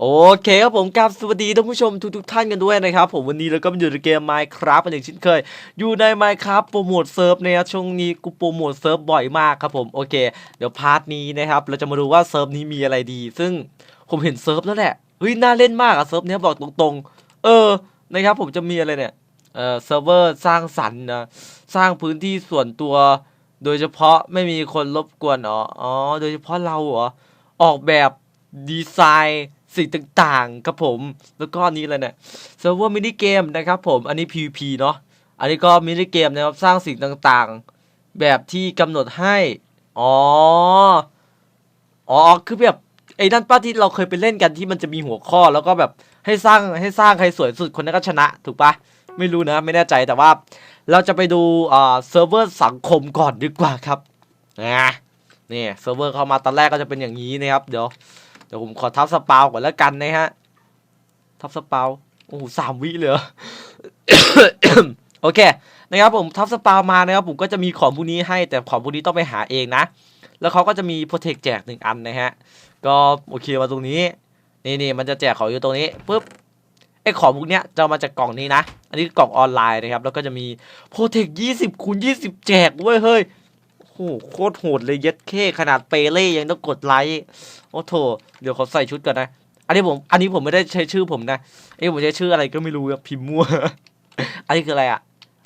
โอเคครับผมกับสวัสดีท่านผู้ชมทุกทท่านกันด้วยนะครับ ผมวันนี้เราก็มาอยู่ในเกม Minecraft เป็นอย่างเช่นเคย อยู่ใน Minecraft โปรโมทเซิร์ฟนะครับช่วงนี้กูโปรโมทเซิร์ฟบ่อยมากครับผมโอเค เดี๋ยวพาร์ทนี้นะครับเราจะมาดูว่าเซิร์ฟนี้มีอะไรดี ซึ่งผมเห็นเซิร์ฟแล้วแหละเฮ้ยน่าเล่นมากอะเซิร์ฟนี้บอกตรงๆ เออนะครับผมจะมีอะไรเนี่ยเออเซิร์ฟเวอร์สร้างสรรค์นะสร้างพื้นที่ส่วนตัว โดยเฉพาะไม่มีคนรบกวนอ๋ออ๋อโดยเฉพาะเราเหรอออกแบบดีไซน์ สิ่งต่างๆครับผม แล้วก็อันนี้อะไรเนี่ยเซิร์ฟเวอร์มินิเกมนะครับผม อันนี้ PVP เนาะ อันนี้ก็มินิเกมนะครับสร้างสิ่งต่างๆ แบบที่กำหนดให้ อ๋อ อ๋อ คือแบบไอ้นั่นป้าที่เราเคยไปเล่นกันที่มันจะมีหัวข้อแล้วก็แบบให้สร้างให้สร้างใครสวยสุดคนนั้นก็ชนะ ถูกปะไม่รู้นะไม่แน่ใจแต่ว่า เราจะไปดูเซิร์ฟเวอร์สังคมก่อนดีกว่าครับนะนี่เซิร์ฟเวอร์เข้ามาตอนแรกก็จะเป็นอย่างนี้นะครับ เดี๋ยว ดี๋ยวผมขอทับสปาวก่อนแล้วกันนะฮะ ทับสปาวโอ้โหสามวิเลยโอเคนะครับผมทับสปาวมานะครับผมก็จะมีของพวกนี้ให้แต่ของพวกนี้ต้องไปหาเองนะ แล้วเขาก็จะมีโปรเทคแจกหนึ่งอันนะฮะ ก็โอเคมาตรงนี้ นี่นี่มันจะแจกของอยู่ตรงนี้ปุ๊บไอ้ของพวกเนี้ยจะมาจากกล่องนี้นะ อันนี้กล่องออนไลน์นะครับ แล้วก็จะมีโปรเทคยี่สิบคูณยี่สิบแจกเว้ยเฮ้ย โอ้โหโคตรโหดเลยเย็ดเคขนาดเปเล่ยังต้องกดไลค์โอ้โถเดี๋ยวเขาใส่ชุดก่อนนะ อันนี้ผมอันนี้ผมไม่ได้ใช้ชื่อผมนะไอ้ผมใช้ชื่ออะไรก็ไม่รู้ครับพิมพ์มั่ว อันนี้คืออะไรอะ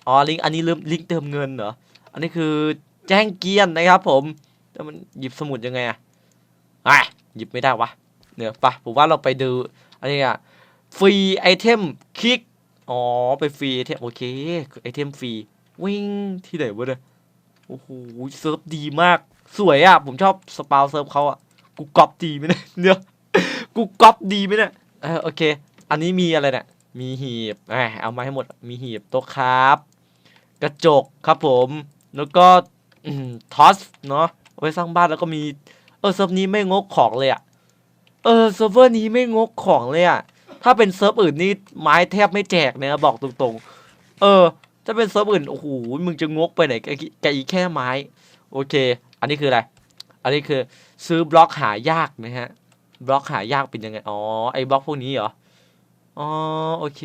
อ๋อลิงก์อันนี้ลืมลิงก์เติมเงินเหรออันนี้คือแจ้งเกียนนะครับ ผมแต่มันหยิบสมุดยังไงอะอะหยิบไม่ได้วะเนี่ยปะผมว่าเราไปดูอันนี้อะฟรีไอเทมคลิกอ๋อไปฟรีไอเทมโอเคไอเทมฟรีวิ่งที่ไหนวะเนี่ย โอ้โหเซิร์ฟดีมาก สวยอะ ผมชอบสปาวเซิร์ฟเขาอะ กูก๊อปดีไหมเนี่ยเดี๋ยวกูก๊อปดีไหมเนี่ยเออโอเค อันนี้มีอะไรเนี่ย มีหีบแหมเอามาให้หมด มีหีบโต๊ะครับ กระจกครับผม แล้วก็อทอสเนาะเอาไว้สร้างบ้านแล้วก็มี เออเซิร์ฟนี้ไม่งกของเลยอะ เออเซิร์ฟเวอร์นี้ไม่งกของเลยอะ ถ้าเป็นเซิร์ฟอื่นนี่ไม้แทบไม่แจกเนี่ยบอกตรงๆ เออ ถ้าเป็นเซิร์ฟอื่นโอ้โหมึงจะงกไปไหนแกแกอีกแค่ไม้ โอเค อันนี้คืออะไร อันนี้คือซื้อบล็อกหายากนะฮะบล็อกหายากเป็นยังไง อ๋อ ไอ้บล็อกพวกนี้เหรอ อ๋อ โอเค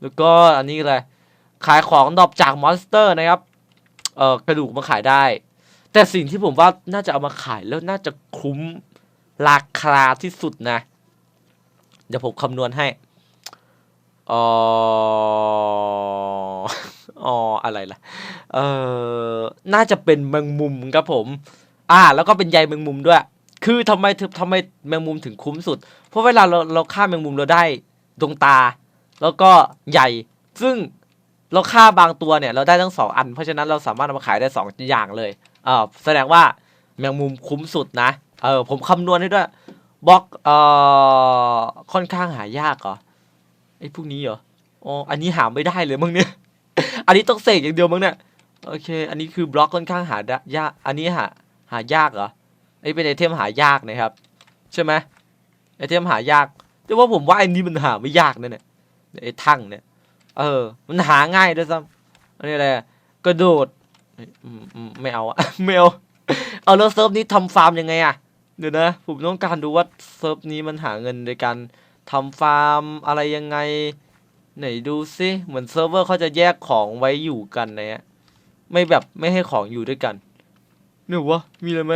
แล้วก็อันนี้อะไร ขายของดรอปจากมอนสเตอร์นะครับ เอ่อ กระดูกมาขายได้ แต่สิ่งที่ผมว่าน่าจะเอามาขายแล้วน่าจะคุ้มราคาที่สุดนะ เดี๋ยวผมคำนวณให้ อ๋ออ๋ออะไรล่ะ เออน่าจะเป็นแมงมุมครับผม อ่า แล้วก็เป็นใยแมงมุมด้วย คือทำไมถึงทำไมแมงมุมถึงคุ้มสุด เพราะเวลาเราเราฆ่าแมงมุมเราได้ดวงตา แล้วก็ใหญ่ ซึ่งเราฆ่าบางตัวเนี่ย เราได้ทั้งสองอัน เพราะฉะนั้นเราสามารถเอามาขายได้สองอย่างเลยเออแสดงว่าแมงมุมคุ้มสุดนะ เออผมคำนวณให้ด้วยบล็อกเอ่อค่อนข้างหายากเหรอ ไอ้พวกนี้เหรอ อ๋อ อันนี้หาไม่ได้เลยมั้งเนี่ย อันนี้ต้องเสกอย่างเดียวมั้งเนี่ย โอเค อันนี้คือบล็อกค่อนข้างหายาก อันนี้หาหายากเหรอไอ้เป็นไอเทมหายากนะครับ ใช่ไหมไอเทมหายาก แต่ว่าผมว่าอ้นี้มันหาไม่ยากนะเนี่ยไอทั้งเนี่ย เออ มันหาง่ายด้วยซ้ำอันนี้อะไรกระโดดเอ้ยอืมอืมไม่เอาอะไม่เอาเอาแล้วเซิร์ฟนี้ทำฟาร์มยังไงอะเดี๋ยวนะ ผมต้องการดูว่าเซิร์ฟนี้มันหาเงินโดยการ ทำฟาร์มอะไรยังไง ไหนดูซิเหมือนเซิร์ฟเวอร์เขาจะแยกของไว้อยู่กันนะฮะไม่แบบไม่ให้ของอยู่ด้วยกันเนี่ยวะมีอะไรไหม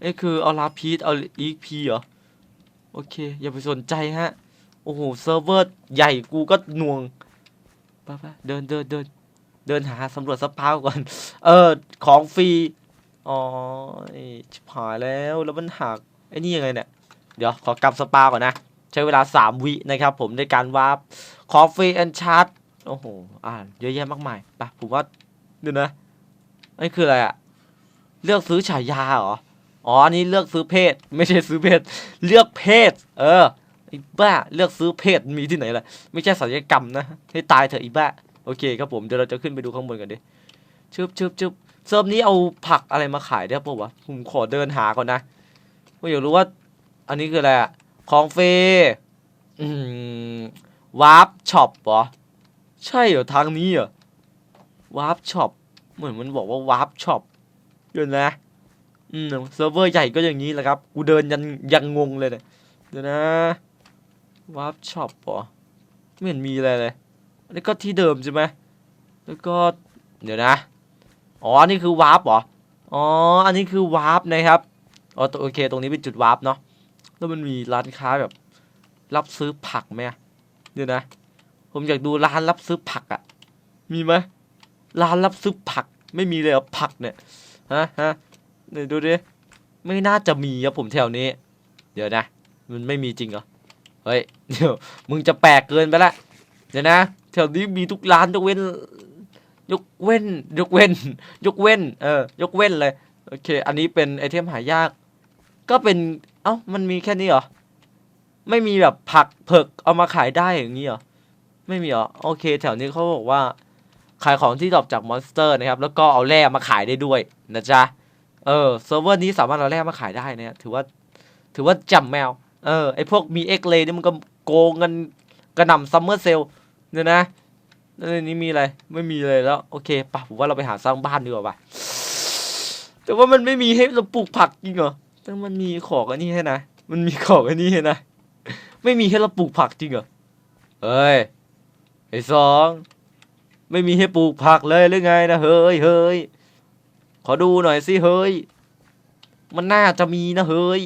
เอ้คือเอาลาพีทเอาอีพีเหรอโอเค อย่าไปสนใจฮะ โอ้โหเซิร์ฟเวอร์ใหญ่กูก็หน่วงไปไปเดินเดินเดินเดินหาสำรวจสปาวก่อน เออ ของฟรี อ๋อไอ้ชิบหายแล้ว แล้วมันหัก ไอ้นี่ยังไงเนี่ย เดี๋ยว ขอกลับสปาก่อนนะ ช้เวลา 3 วินะครับผมในการวาร์ปขอฟรีแอนชาร์ตโอ้โห อ่านเยอะแยะมากมายไปผมว่าเดี๋ยวนะนี่คืออะไรอะเลือกซื้อฉายาเหรอ อ๋ออันนี้เลือกซื้อเพศ ไม่ใช่ซื้อเพศ เลือกเพศ เออไอ้บ้าเลือกซื้อเพศมีที่ไหนล่ะ ไม่ใช่ศัลยกรรมนะ ให้ตายเถอะไอีบ้าโอเคครับผมเดี๋ยวเราจะขึ้นไปดูข้างบนกันดิชึบชึบชึบเซิร์ฟนี้เอาผักอะไรมาขายได้ปะวะผมขอเดินหาก่อนนะผมอยากรู้ว่า อันนี้คืออะไรอะ ของเฟย์อืมวาร์ปช็อปเหรอ ใช่เหรอทางนี้เหรอวาร์ปช็อปเหมือนมันบอกว่าวาร์ปช็อปเดี๋ยวนะอืมเซิร์ฟเวอร์ใหญ่ก็อย่างนี้แหละครับ กูเดินยันยังงงเลยเนี่ยเดี๋ยวนะวาร์ปช็อปเหรอไม่เห็นมีอะไรเลยอันนี้ก็ที่เดิมใช่ไหมแล้วก็เดี๋ยวนะ อ๋ออันนี้คือวาร์ปเหรอ อ๋อ อันนี้คือวาร์ปนะครับ อ๋อโอเค ตรงนี้เป็นจุดวาร์ปเนาะ แล้วมันมีร้านค้าแบบ รับซื้อผักไหมเดี๋ยวนะ ผมอยากดูร้านรับซื้อผักอะมีไหมร้านรับซื้อผัก ไม่มีเลยเหรอผักเนี่ย ฮะฮะเดี๋ยวดูดิ ไม่น่าจะมีครับผมแถวนี้ เดี๋ยวนะ มันไม่มีจริงเหรอ เฮ้ย เดี๋ยว มึงจะแปลกเกินไปละ เดี๋ยวนะ แถวนี้มีทุกร้านยกเว้น ยกเว้น ยกเว้น ยกเว้น เออ ยกเว้นเลย โอเค อันนี้เป็นไอเทมหายาก ก็เป็น เอ้ามันมีแค่นี้เหรอ ไม่มีแบบผักเผือกเอามาขายได้อย่างนี้เหรอ ไม่มีเหรอ โอเค แถวนี้เขาบอกว่า ขายของที่ดรอปจากมอนสเตอร์นะครับ แล้วก็เอาแร่มาขายได้ด้วยนะจ๊ะ เออเซิร์ฟเวอร์นี้สามารถเอาแร่มาขายได้นะถือว่า ถือว่าจำแมว เออไอพวกมีเอ็กเลนี่มันก็โกงกันกระหน่ำซัมเมอร์เซลเนี่ยนะแล้วในนี้มีอะไร ไม่มีเลยแล้ว โอเคปะผมว่าเราไปหาสร้างบ้านดีกว่าปะแต่ว่ามันไม่มีให้เราปลูกผักจริงเหรอ แต่มันมีของอันนี้ให้นะ มันมีของอันนี้ให้นะ ไม่มีให้เราปลูกผักจริงเหรอ เฮ้ย ไอ้สอง ไม่มีให้ปลูกผักเลยหรือไงนะ เฮ้ยเฮ้ยขอดูหน่อยสิ เฮ้ย มันน่าจะมีนะ เฮ้ย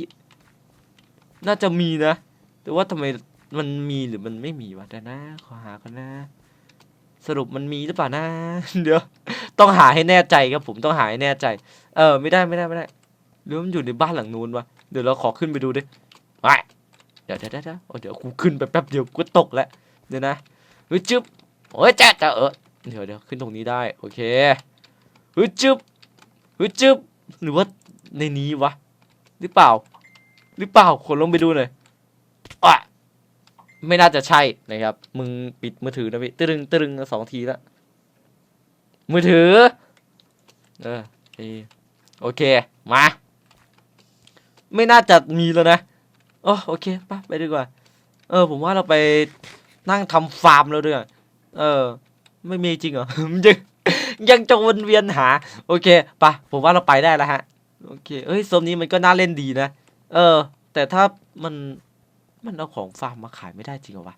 น่าจะมีนะ แต่ว่าทำไมมันมีหรือมันไม่มีวะเดี๋ยวนะ ขอหาก่อนนะ สรุปมันมีหรือเปล่านะ เดี๋ยว ต้องหาให้แน่ใจครับผมต้องหาให้แน่ใจ เออ ไม่ได้ไม่ได้ไม่ได้ หรือมันอยู่ในบ้านหลังนู้นวะเดี๋ยวเราขอขึ้นไปดูดิไปเดี๋ยวเดี๋ยวเดี๋ยวเดี๋ยวโอ้เดี๋ยวกูขึ้นไปแป๊บเดียวกูตกแล้วเดี๋ยวนะฮ้จึ๊บโอ้ยแจ๊ะแจ๊ะเออเดี๋ยวเดี๋ยวขึ้นตรงนี้ได้โอเคฮ้จึ๊บฮ้จึ๊บหรือว่าในนี้วะหรือเปล่า หรือเปล่าขนลงไปดูหน่อยอะไม่น่าจะใช่นะครับ มึงปิดมือถือนะพี่ตึงตึงสองทีแล้วมือถือ เออโอเค มา ไม่น่าจะมีแล้วนะโอ้โอเคไปไปดีกว่า เออ ผมว่าเราไปนั่งทำฟาร์มแล้วด้วยเออ ไม่มีจริงเหรอ ยังยังจะวนเวียนหา โอเคปะผมว่าเราไปได้แล้วฮะ โอเคเอ้ยโซนนี้มันก็น่าเล่นดีนะ เออ แต่ถ้ามันมันเอาของฟาร์มมาขายไม่ได้จริงเหรอวะ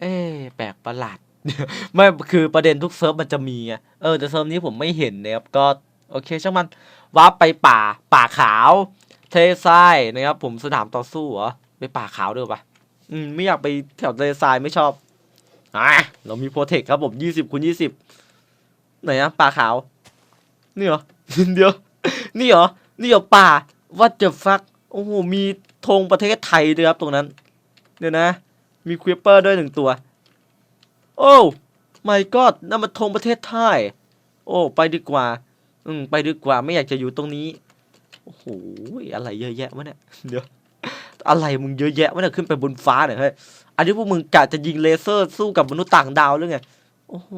เอ๊แปลกประหลาด ไม่คือประเด็นทุกเซิร์ฟมันจะมีไงเออแต่เซิร์ฟนี้ผมไม่เห็นนะครับก็ โอเคช่างมันวาไปป่าป่าขาว เททรายนะครับ ผมสนามต่อสู้เหรอไปป่าขาวด้วยปะอืมไม่อยากไปแถวทะเลทรายไม่ชอบอะเรามีโปรเทคครับผมยี่สิบคูณยี่สิบไหนอะป่าขาว นี่เหรอเดี๋ยว นี่เหรอ นี่เหรอป่า what the fuck โอ้โห มีธงประเทศไทยด้วยครับตรงนั้น เดี๋ยวนะ มีควิปเปอร์ด้วยหนึ่งตัว โอ้ my god นั่นมันธงประเทศไทย โอ้ ไปดีกว่า อืม ไปดีกว่า ไม่อยากจะอยู่ตรงนี้ อ้โหอะไรเยอะแยะวะเนี่ยเดี๋ยวอะไรมึงเยอะแยะวะเนี่ยขึ้นไปบนฟ้าเนี่ยเฮ้ยอันนี้พวกมึงกะจะยิงเลเซอร์สู้กับมนุษย์ต่างดาวหรือไงโอ้โห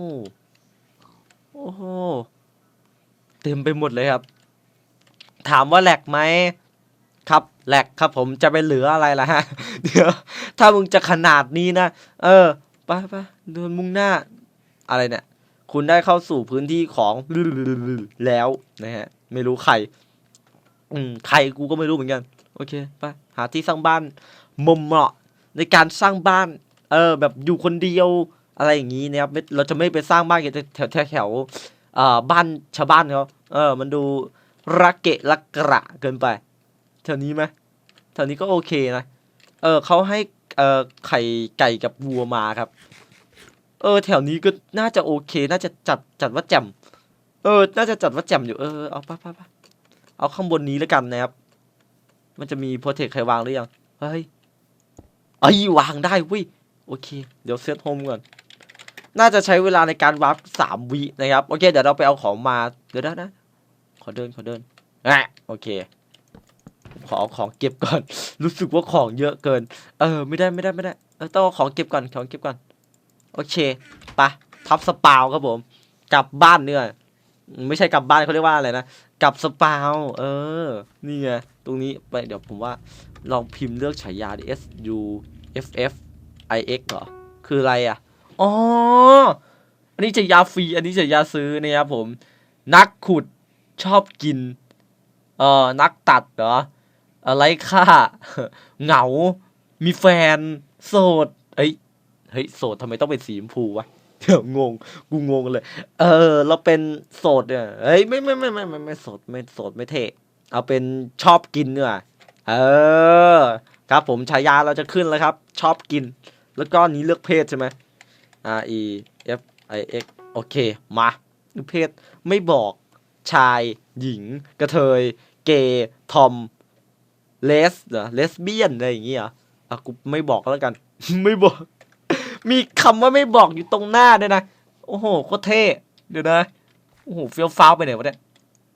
โอ้โหเต็มไปหมดเลยครับ ถามว่าแหลกไหมครับแหลกครับผมจะไปเหลืออะไรล่ะฮะเดี๋ยวถ้ามึงจะขนาดนี้นะเออไปไปเดินมุ่งหน้า อะไรเนี่ย คุณได้เข้าสู่พื้นที่ของแล้วนะฮะ ไม่รู้ใคร อืมใครกูก็ไม่รู้เหมือนกัน โอเคไปหาที่สร้างบ้านมุมเหมาะในการสร้างบ้าน เออ แบบอยู่คนเดียวอะไรอย่างนี้นะครับเราจะไม่ไปสร้างบ้านแถวแถวแถวเอ่อบ้านชาวบ้านเขาเออ มันดูระเกะระกระเกินไปแถวนี้ไหมแถวนี้ก็โอเคนะ เออเขาให้เอ่อไข่ไก่กับวัวมาครับ เออ แถวนี้ก็น่าจะโอเค น่าจะจัดจัดว่าแจ่มเออ น่าจะจัดว่าแจ่มอยู่ เออ เอาปไปไป เอาข้างบนนี้แล้วกันนะครับ มันจะมีโปรเทคใครวางหรือยัง เฮ้ยเอ้ยวางได้เว้ย โอเค เดี๋ยวเซตโฮมก่อน น่าจะใช้เวลาในการวาร์ปสามวินะครับ โอเค เดี๋ยวเราไปเอาของมา เดี๋ยวนะนะขอเดิน ขอเดินอะโอเคขอเอาของเก็บก่อน รู้สึกว่าของเยอะเกิน เออ ไม่ได้ไม่ได้ไม่ได้เออต้องเอาของเก็บก่อน ของเก็บก่อน โอเค ไปะทับสปาวครับผม กลับบ้านเนี่ย ไม่ใช่กลับบ้านเขาเรียกว่าอะไรนะ กับสปาวเออ นี่ไง ตรงนี้ไปเดี๋ยวผมว่าลองพิมพ์เลือกฉายาดิ S U F F I X เหรอ คืออะไรอะ อ๋อ อันนี้จะยาฟรี อันนี้จะยาซื้อนะครับผม นักขุดชอบกิน เอ่อ นักตัดเหรอ อะไรค่า เหงา มีแฟน โสด เอ้ย เฮ้ย โสดทำไมต้องเป็นสีชมพูวะ เดี๋ยวงง กูงงเลย เออ เราเป็นโสดเนี่ยเอ้ยไม่ไม่ไม่ไม่ไม่ไม่โสดไม่โสดไม่เทเอาเป็นชอบกินเนี่ยเออ ครับผมฉายาเราจะขึ้นแล้วครับ ชอบกิน แล้วก็นี้เลือกเพศใช่ไหม R E F I X โอเค มาเลือกเพศไม่บอกชาย หญิง กระเทย เกย์ทอม เลสเหรอเลสเบี้ยนอะไรอย่างเงี้ยเหรออะกูไม่บอกแล้วกัน ไม่บอก มีคำว่าไม่บอกอยู่ตรงหน้าด้วยนะ โอ้โหโคตรเท่ เดี๋ยวนะ โอ้โหเฟี้ยวฟ้าวไปไหนวะเนี่ย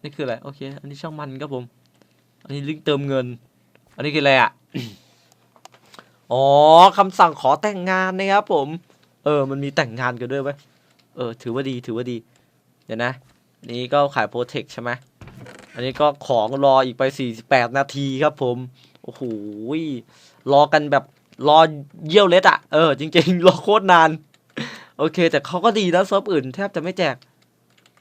นี่คืออะไร โอเค อันนี้ช่างมันครับผม อันนี้ลิงก์เติมเงิน อันนี้คืออะไรอะ อ๋อคำสั่งขอแต่งงานนะครับผม เออ มันมีแต่งงานกันด้วยไหมเออ ถือว่าดี ถือว่าดี เดี๋ยวนะนนี้ก็ขายโปรเทคใช่ไหมอันนี้ก็ของรออีกไป 48 นาทีครับผม โอ้โห รอกันแบบ รอเยี่ยวเล็ดอะเออจริง ๆ รอโคตรนาน โอเค แต่เขาก็ดีนะเซิร์ฟอื่นแทบจะไม่แจก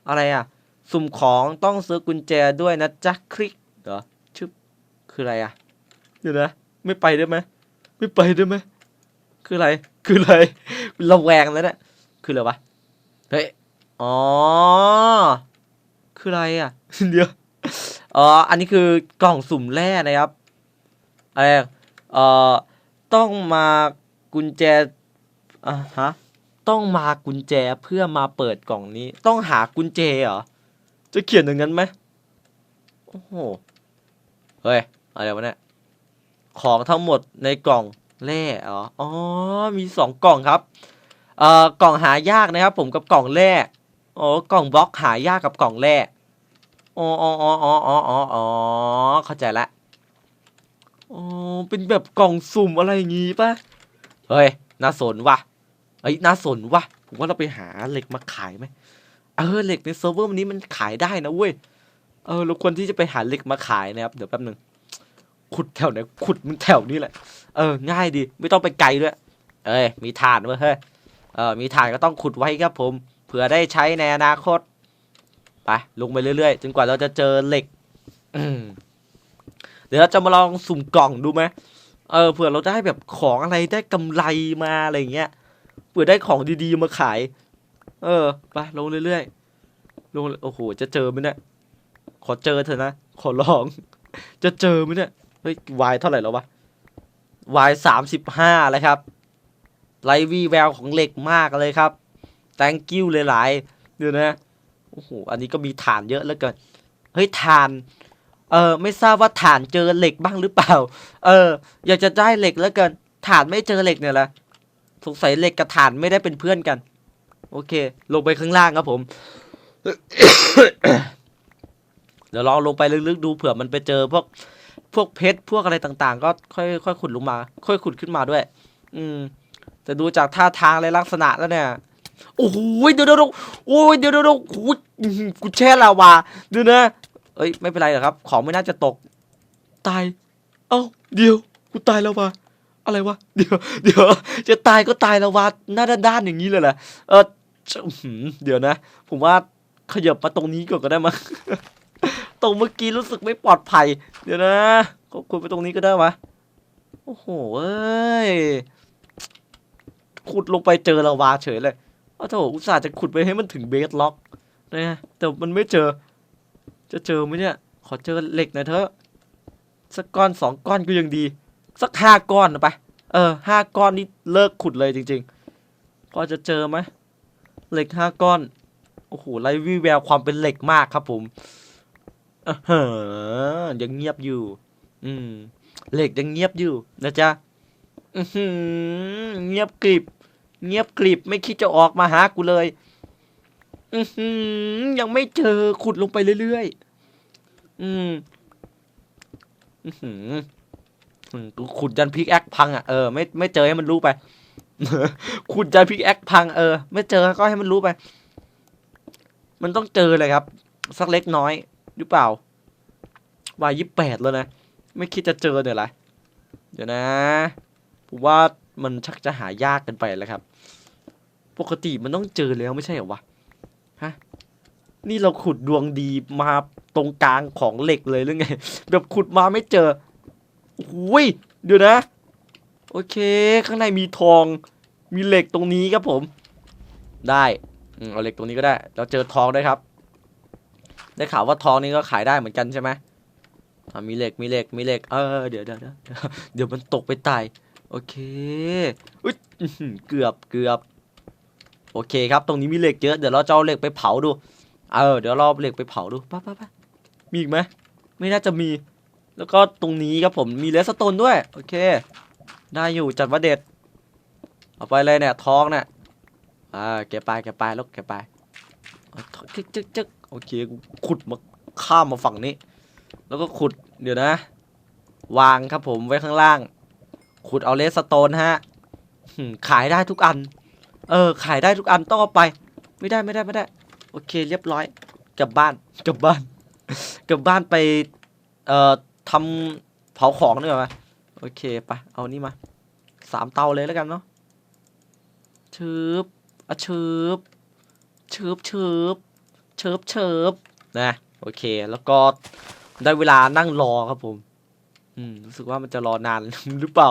อะไรอะสุ่มของต้องซื้อกุญแจด้วยนะจ๊ะคลิกเหรอชึบคืออะไรอะเดี๋ยวนะไม่ไปได้ไหมไม่ไปได้ไหมคืออะไร คืออะไรระแวงแล้วเนี่ยคืออะไรวะเฮ้ยอ๋อ คืออะไรอะเดี๋ยวอ๋ออันนี้คือกล่องสุ่มแร่นะครับอะไรเอ่อ ต้องมากุญแจอะฮะต้องมากุญแจเพื่อมาเปิดกล่องนี้ ต้องหากุญแจเหรอ จะเขียนอย่างนั้นไหมโอ้โหเฮ้ยอะไรวะเนี่ยของทั้งหมดในกล่องแร่เหรออ๋อมีสองกล่องครับเอ่อกล่องหายากนะครับ ผมกับกล่องแร่อ๋อกล่องบล็อกหายากกับกล่องแร่อ๋ออ๋ออ๋ออ๋ออ๋ออ๋ออ๋อเข้าใจละ อ๋อ เป็นแบบกล่องสุ่มอะไรอย่างงี้ปะเฮ้ย น่าสนว่ะเฮ้ย น่าสนว่ะ ผมว่าเราไปหาเหล็กมาขายไหม เออ เหล็กในเซิร์ฟเวอร์วันนี้มันขายได้นะเว้ย เออ เราควรที่จะไปหาเหล็กมาขายนะครับ เดี๋ยวแป๊บหนึ่งขุดแถวไหน ขุดมันแถวนี้แหละ เออ ง่ายดี ไม่ต้องไปไกลด้วย เอ้ย มีถ่านเว้ยเฮ้ย เออ มีถ่านก็ต้องขุดไว้ครับผม เผื่อได้ใช้ในอนาคต ไป ลงไปเรื่อยๆ จนกว่าเราจะเจอเหล็กอืม เดี๋ยวเราจะมาลองสุ่มกล่องดูไหมเออเผื่อเราได้แบบของอะไรได้กำไรมาอะไรเงี้ยเผื่อได้ของดีๆมาขาย เออไปลงเรื่อยๆลงโอ้โหจะเจอไหมเนี่ยขอเจอเถอะนะขอลอง จะเจอไหมเนี่ยเฮ้ยวายเท่าไหร่แล้ววะวายสามสิบห้าเลยครับไรวีแววของเหล็กมากเลยครับ thank you หลายๆเดี๋ยวนะโอ้โหอันนี้ก็มีฐานเยอะเหลือเกินเฮ้ยฐาน เออไม่ทราบว่าฐานเจอเหล็กบ้างหรือเปล่า เออ อยากจะได้เหล็กเหลือเกินฐานไม่เจอเหล็กเนี่ยแหละสงสัยเหล็กกับฐานไม่ได้เป็นเพื่อนกัน โอเค ลงไปข้างล่างครับผม เดี๋ยวลองลงไปลึกๆดูเผื่อมันไปเจอพวกพวกเพชรพวกอะไรต่างๆ ก็ค่อยค่อยขุดลงมา ค่อยขุดขึ้นมาด้วย อืม แต่ดูจากท่าทางและลักษณะแล้วเนี่ยโอ้โหเดี๋ยวเดี๋ยวโอ้ยเดี๋ยวเดี๋ยวเดี๋ยวโอ้ยอื้อหือกูแช่ลาวาดูนะ เอ้ยไม่เป็นไรหรอกครับ ของไม่น่าจะตก ตาย เอ้าเดี๋ยวกูตายแล้ววะอะไรวะเดี๋ยวเดี๋ยวจะตายก็ตายแล้ววะหน้าด้านๆอย่างนี้เลยเหรอเออเดี๋ยวนะ ผมว่าขยับมาตรงนี้ก่อนก็ได้มั้งตรงเมื่อกี้รู้สึกไม่ปลอดภัย เดี๋ยวนะก็คุยไปตรงนี้ก็ได้วะโอ้โหเอ้ยขุดลงไปเจอลาวาเฉยเลยโอ้โถอุตส่าห์จะขุดไปให้มันถึงเบสล็อกนะแต่มันไม่เจอ จะเจอไหมเนี่ย ขอเจอเหล็กหน่อยเถอะ สักก้อนสองก้อนก็ยังดี สักห้าก้อนไป เออห้าก้อนนี่เลิกขุดเลยจริงๆพอจะเจอไหมเหล็กห้าก้อน โอ้โหไรวิแววความเป็นเหล็กมากครับผมอ่าฮะยังเงียบอยู่ อืม เหล็กยังเงียบอยู่นะจ๊ะเงียบกริบ เงียบกริบไม่คิดจะออกมาหากูเลย อือหือยังไม่เจอขุดลงไปเรื่อยๆ อืม อือหือกูขุดยันพิกแอคพังอะ เออไม่ไม่เจอให้มันรู้ไป ขุดยันพิกแอคพังเออ ไม่เจอก็ให้มันรู้ไป มันต้องเจอเลยครับ สักเล็กน้อย หรือเปล่า วายยี่แปดแล้วนะ ไม่คิดจะเจอเนี่ยแหละเดี๋ยวนะ ผมว่ามันชักจะหายากกันไปแล้วครับ ปกติมันต้องเจอแล้วไม่ใช่เหรอวะ ฮะ นี่เราขุดดวงดีมาตรงกลางของเหล็กเลยหรือไง แบบขุดมาไม่เจอโอ้ยเดี๋ยวนะ โอเค ข้างในมีทอง มีเหล็กตรงนี้ครับผม ได้เอาเหล็กตรงนี้ก็ได้ เราเจอทองได้วยครับ ได้ข่าวว่าทองนี่ก็ขายได้เหมือนกันใช่ไหมมีเหล็ก มีเหล็ก มีเหล็ก เออ เดี๋ยวเดี๋ยวเดี๋ยวเดี๋ยวมันตกไปตาย โอเค อุ๊ยเกือบ เกือบ โอเคครับ ตรงนี้มีเหล็กเยอะ เดี๋ยวเราจะเอาเหล็กไปเผาดู เออ เดี๋ยวเราเหล็กไปเผาดูไป้าป้าป้ามีอีกไหม ไม่น่าจะมี แล้วก็ตรงนี้ครับผม มีเลสโตนด้วย โอเค ได้อยู่ จัดว่าเด็ด เอาไปเลยเนี่ยทองเนี่ยอ่า เก็บไป เก็บไปลูกเก็บไปจึ๊กจึ๊กจึ๊กโอเค ขุดมาข้ามมาฝั่งนี้ แล้วก็ขุด เดี๋ยวนะ วางครับผมไว้ข้างล่าง ขุดเอาเลสโตนฮะ ขายได้ทุกอัน เออ ขายได้ทุกอันต้องเอาไป ไม่ได้ไม่ได้ไม่ได้ โอเค เรียบร้อย กลับบ้าน กลับบ้าน กลับบ้านไป เอ่อทำเผาของดีกว่าไหมโอเคไป เอานี่มา สามเตาเลยแล้วกันเนาะชืบอะชืบชืบชืบเชิบเชิบนะ โอเค แล้วก็ได้เวลานั่งรอครับผม อืม รู้สึกว่ามันจะรอนานหรือเปล่า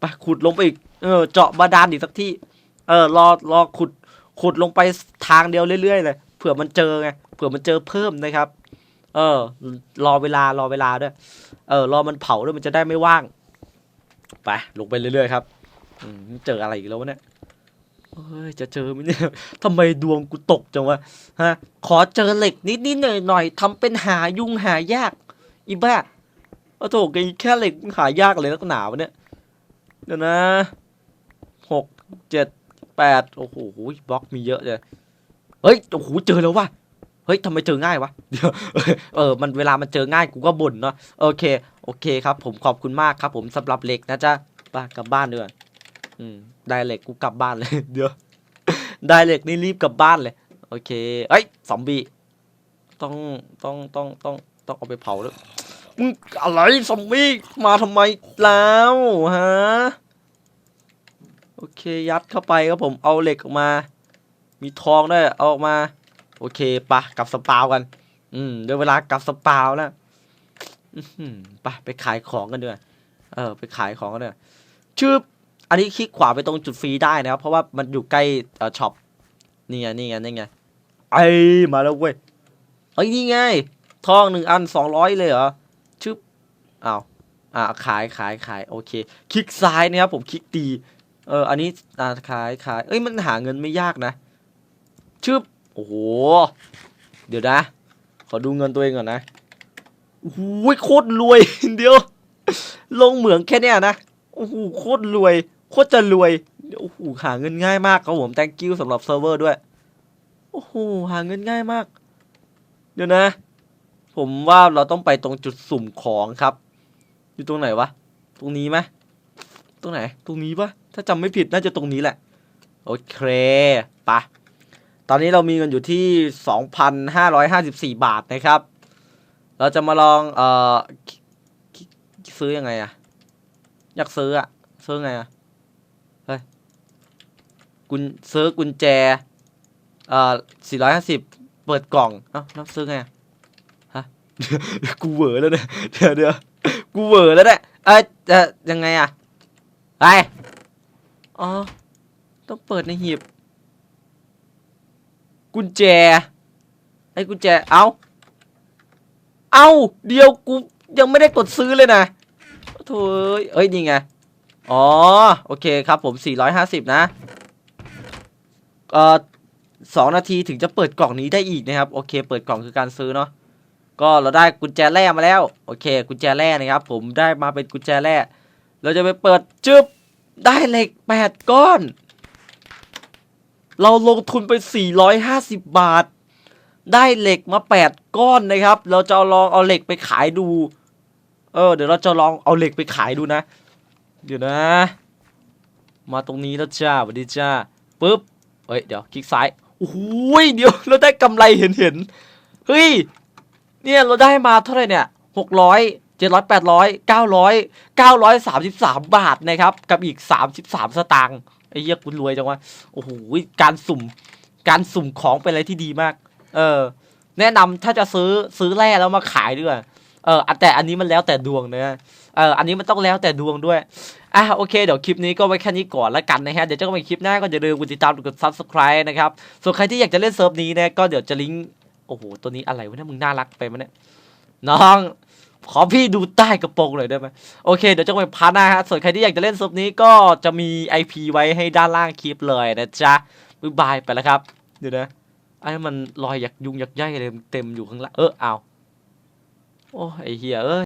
ไปขุดลงไปอีก เออ เจาะบาดาลอีกสักที่ เออรอรอขุดขุดลงไปทางเดียวเรื่อยๆเลยเผื่อมันเจอไงเผื่อมันเจอเพิ่มนะครับ เออ รอเวลารอเวลาด้วย เออ รอมันเผาด้วยมันจะได้ไม่ว่าง ไปลงไปเรื่อยๆครับอืเจออะไรอีกแล้ววะเนี่ยเฮ้ยจะเจอไหมเนี่ยทำไมดวงกูตกจังวะฮะ ขอเจอเหล็กนิดๆหน่อยๆทำเป็นหายุ่งหายาก อีบ้าโอ้โถแกแค่เหล็กหายากเลยนักหนาวะเนี่ยเดี๋ยวนะหกเจ็ด แปดโอ้โหบล็อกมีเยอะเลยเฮ้ยโอ้โหเจอแล้ววะเฮ้ยทำไมเจอง่ายวะเดี๋ยวเออมันเวลามันเจอง่ายกูก็บ่นเนาะโอเคโอเคครับ ผมขอบคุณมากครับ ผมสำหรับเหล็กนะจ๊ะไปกลับบ้านเด้วยอืมได้เหล็กกูกลับบ้านเลยเดี๋ยวได้เหล็กนี่รีบกลับบ้านเลย โอเคเอ้ยซอมบี้ต้องต้องต้องต้องต้องเอาไปเผาแล้วมึงอะไรซอมบี้มาทำไมแล้วฮะ เคยัดเข้าไปครับผมเอาเหล็กออกมา มีทองด้วยเอาออกมา โอเคปะกลับสปาวกัน อืมเดี๋ยวเวลากลับสปาวแล้วไปไปขายของกันด้วยเออ ไปขายของกันด้วยชื่ออันนี้คลิกขวาไปตรงจุดฟรีได้นะครับ เพราะว่ามันอยู่ใกล้เอ่อช็อปนี่ไงนี่ไงนี่ไงไอ้มาแล้วเว้ยเอ้ยนี่ไงทองหนึ่งอันสองร้อยเลยเหรอชึบอ้าวอ่าขายขายขายโอเค คลิกซ้ายนะครับผมคลิกตี เออ อันนี้อ่าขายขายเอ้ยมันหาเงินไม่ยากนะชึบโอ้โห เดี๋ยวนะ ขอดูเงินตัวเองก่อนนะโอ้โหโคตรรวย เดี๋ยว ลงเหมืองแค่เนี้ยนะโอ้โหโคตรรวย โคตรจะรวยโอ้โหหาเงินง่ายมากครับผม thank you สำหรับเซิร์ฟเวอร์ด้วยโอ้โหหาเงินง่ายมาก เดี๋ยวนะ ผมว่าเราต้องไปตรงจุดสุ่มของครับ อยู่ตรงไหนวะ ตรงนี้ไหม ตรงไหน ตรงนี้ปะถ้าจำไม่ผิดน่าจะตรงนี้แหละ โอเคปะตอนนี้เรามีเงินอยู่ที่ 2,554 บาทนะครับ เราจะมาลองเอ่อซื้อยังไงอะอยากซื้ออะซื้อไงอะเฮ้ยกุญซื้อกุญแจเอ่อ450 เปิดกล่องเอ้าแล้วซื้อไงฮะกูเวอร์แล้วเนี่ยเดี๋ยวเดี๋ยวกูเวอร์แล้วเนี่ยเอ้ยเอ่อยังไงอะ ไปอ๋อ ต้องเปิดในหีบ กุญแจ ไอ้กุญแจ เอาเอาเดี๋ยวกูยังไม่ได้กดซื้อเลยนะโถ่เอ้ยเอ้ยนี่ไง อ๋อ โอเคครับผม 450 นะ เอ่อสองนาทีถึงจะเปิดกล่องนี้ได้อีกนะครับ โอเค เปิดกล่องคือการซื้อเนาะ ก็เราได้กุญแจแร่มาแล้ว โอเค กุญแจแร่นะครับ ผมได้มาเป็นกุญแจแร่ เราจะไปเปิดจึ๊บได้เหล็กแปดก้อน เราลงทุนไป 450 บาท ได้เหล็กมา 8 ก้อนนะครับ เราจะลองเอาเหล็กไปขายดู เออ เดี๋ยวเราจะลองเอาเหล็กไปขายดูนะ เดี๋ยวนะ มาตรงนี้แล้วจ้าสวัสดีจ้าปึ๊บเฮ้ย เดี๋ยวคลิกซ้ายโอ้โหยเดี๋ยวเราได้กำไรเห็นเห็นเฮ้ย เนี่ยเราได้มาเท่าไหร่เนี่ยหกร้อย เจ็ดร้อยแปดร้อยเก้าร้อยเก้าร้อยสามสิบสามบาทนะครับ กับอีกสามสิบสามสตางค์ไอ้เหี้ยคุณรวยจังวะโอ้โหการสุ่มการสุ่มของเป็นอะไรที่ดีมาก เออ แนะนำถ้าจะซื้อซื้อแร่แล้วมาขายด้วยเออแต่อันนี้มันแล้วแต่ดวงนะเอออันนี้มันต้องแล้วแต่ดวงด้วยอะโอเคเดี๋ยวคลิปนี้ก็ไว้แค่นี้ก่อนละกันนะฮะเดี๋ยวเจอกันใหม่คลิปหน้าก็อย่าลืมกดติดตามกด subscribe นะครับส่วนใครที่อยากจะเล่นเซิร์ฟนี้นะก็เดี๋ยวจะลิงก์โอ้โหตัวนี้อะไรวะเนี่ยมึงน่ารักไปมั้ยเนี่ยน้อง ขอพี่ดูใต้กระโปรงเลยได้ไหมโอเค เดี๋ยวจะไปพาร์ทหน้าฮะส่วนใครที่อยากจะเล่นซุปนี้ก็จะมี IP ไว้ให้ด้านล่างคลิปเลยนะจ๊ะบ๊ายบายไปแล้วครับเดี๋ยวนะไอ้มันลอยยักยุงยักใยอะไรเต็มอยู่ข้างล่างเออเอาโอ้ไอเฮียเอ้ย